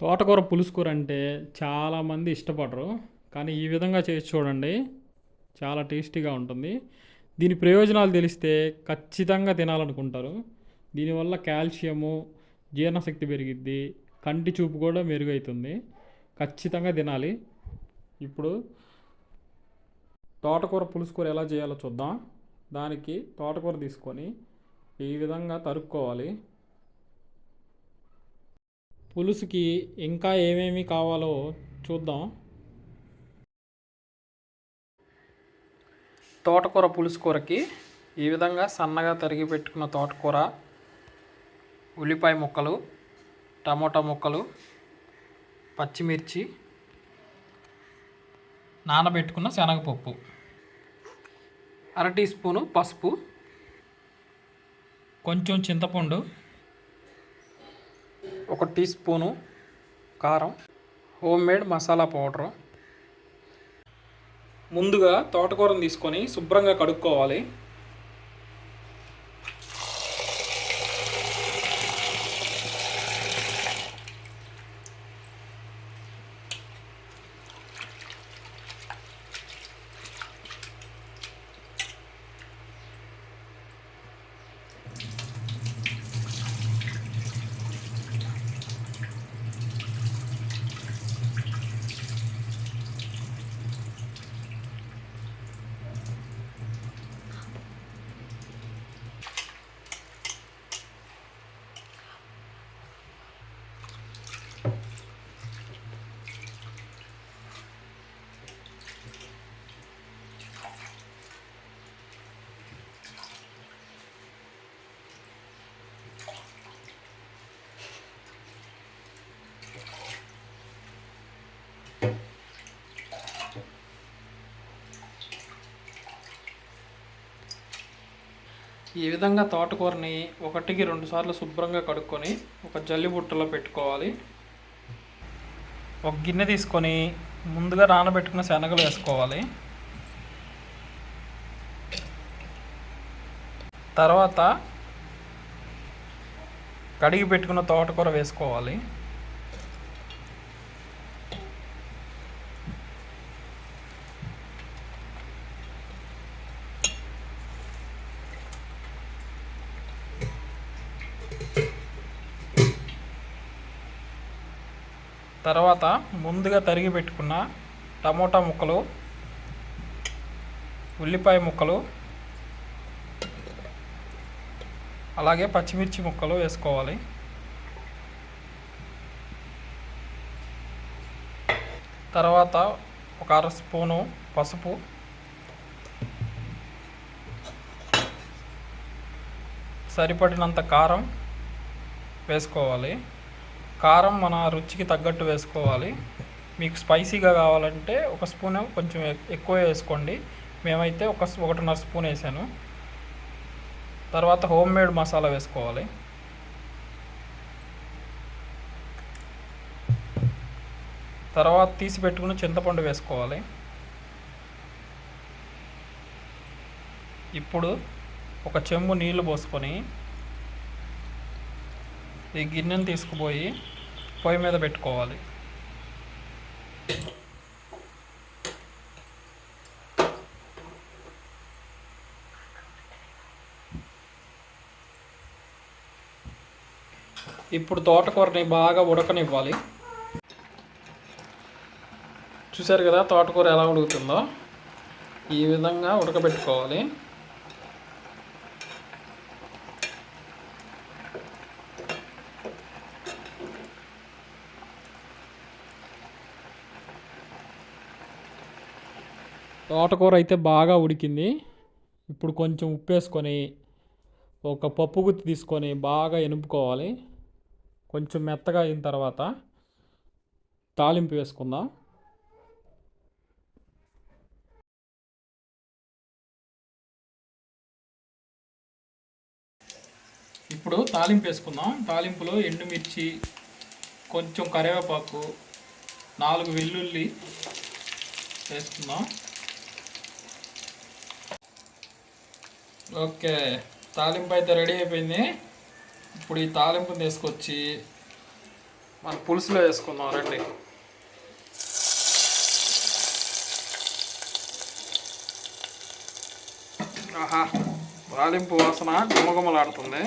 తోటకూర పులుసు కూర అంటే చాలామంది ఇష్టపడరు కానీ ఈ విధంగా చేసి చూడండి చాలా టేస్టీగా ఉంటుంది. దీని ప్రయోజనాలు తెలిస్తే ఖచ్చితంగా తినాలనుకుంటారు. దీనివల్ల కాల్షియము జీర్ణశక్తి పెరిగిద్ది కంటి చూపు కూడా మెరుగవుతుంది ఖచ్చితంగా తినాలి. ఇప్పుడు తోటకూర పులుసు కూర ఎలా చేయాలో చూద్దాం. దానికి తోటకూర తీసుకొని ఈ విధంగా తరుక్కోవాలి. పులుసుకి ఇంకా ఏమేమి కావాలో చూద్దాం. తోటకూర పులుసు కూరకి ఈ విధంగా సన్నగా తరిగి పెట్టుకున్న తోటకూర ఉల్లిపాయ ముక్కలు టమోటా ముక్కలు పచ్చిమిర్చి నానబెట్టుకున్న శనగపప్పు అర టీ స్పూను పసుపు కొంచెం చింతపండు ఒక టీ స్పూను కారం హోమ్ మేడ్ మసాలా పౌడరు. ముందుగా తోటకూరను తీసుకొని శుభ్రంగా కడుక్కోవాలి. ఈ విధంగా తోటకూరని ఒకటికి రెండు సార్లు శుభ్రంగా కడుక్కొని ఒక జల్లి బుట్టలో పెట్టుకోవాలి. ఒక గిన్నె తీసుకొని ముందుగా నానబెట్టుకున్న శనగలు వేసుకోవాలి. తర్వాత కడిగి పెట్టుకున్న తోటకూర వేసుకోవాలి. తర్వాత ముందుగా తరిగి పెట్టుకున్న టమోటా ముక్కలు ఉల్లిపాయ ముక్కలు అలాగే పచ్చిమిర్చి ముక్కలు వేసుకోవాలి. తర్వాత ఒక అర స్పూను పసుపు సరిపడినంత కారం వేసుకోవాలి. కారం మన రుచికి తగ్గట్టు వేసుకోవాలి. మీకు స్పైసీగా కావాలంటే ఒక స్పూన్ కొంచెం ఎక్కువ వేసుకోండి. మేమైతే ఒక ఒకటిన్నర స్పూన్ వేసాను. తర్వాత హోమ్ మేడ్ మసాలా వేసుకోవాలి. తర్వాత తీసి పెట్టుకుని చింతపండు వేసుకోవాలి. ఇప్పుడు ఒక చెంబు నీళ్ళు పోసుకొని ఈ గిన్నెను తీసుకుపోయి పొయ్యి మీద పెట్టుకోవాలి. ఇప్పుడు తోటకూరని బాగా ఉడకనివ్వాలి. చూసారు కదా తోటకూర ఎలా ఉడుకుతుందో? ఈ విధంగా ఉడకబెట్టుకోవాలి. తోటకూర అయితే బాగా ఉడికింది. ఇప్పుడు కొంచెం ఉప్పు వేసుకొని ఒక పప్పు గుత్తి తీసుకొని బాగా ఎనుపుకోవాలి. కొంచెం మెత్తగా అయిన తర్వాత తాలింపు వేసుకుందాం. ఇప్పుడు తాలింపు వేసుకుందాం. తాలింపులో ఎండుమిర్చి కొంచెం కరివేపాకు నాలుగు వెల్లుల్లి వేసుకుందాం. ఓకే తాలింపు అయితే రెడీ అయిపోయింది. ఇప్పుడు ఈ తాలింపుని తీసుకొచ్చి మన పులుసులో వేసుకుందాం రండి. ఆహా తాలింపు వాసన గుమగుమలాడుతుంది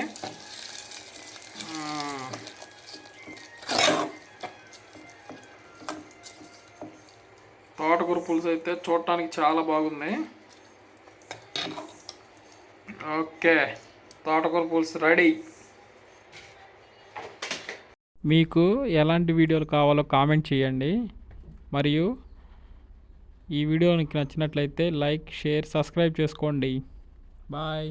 తోటకూర పులుసు అయితే చూడటానికి చాలా బాగుంది. ఓకే. తోటకూర పులుసు రెడీ. మీకు ఎలాంటి వీడియోలు కావాలో కామెంట్ చేయండి. మరియు ఈ వీడియో మీకు నచ్చినట్లయితే లైక్ షేర్ సబ్స్క్రైబ్ చేసుకోండి. బాయ్.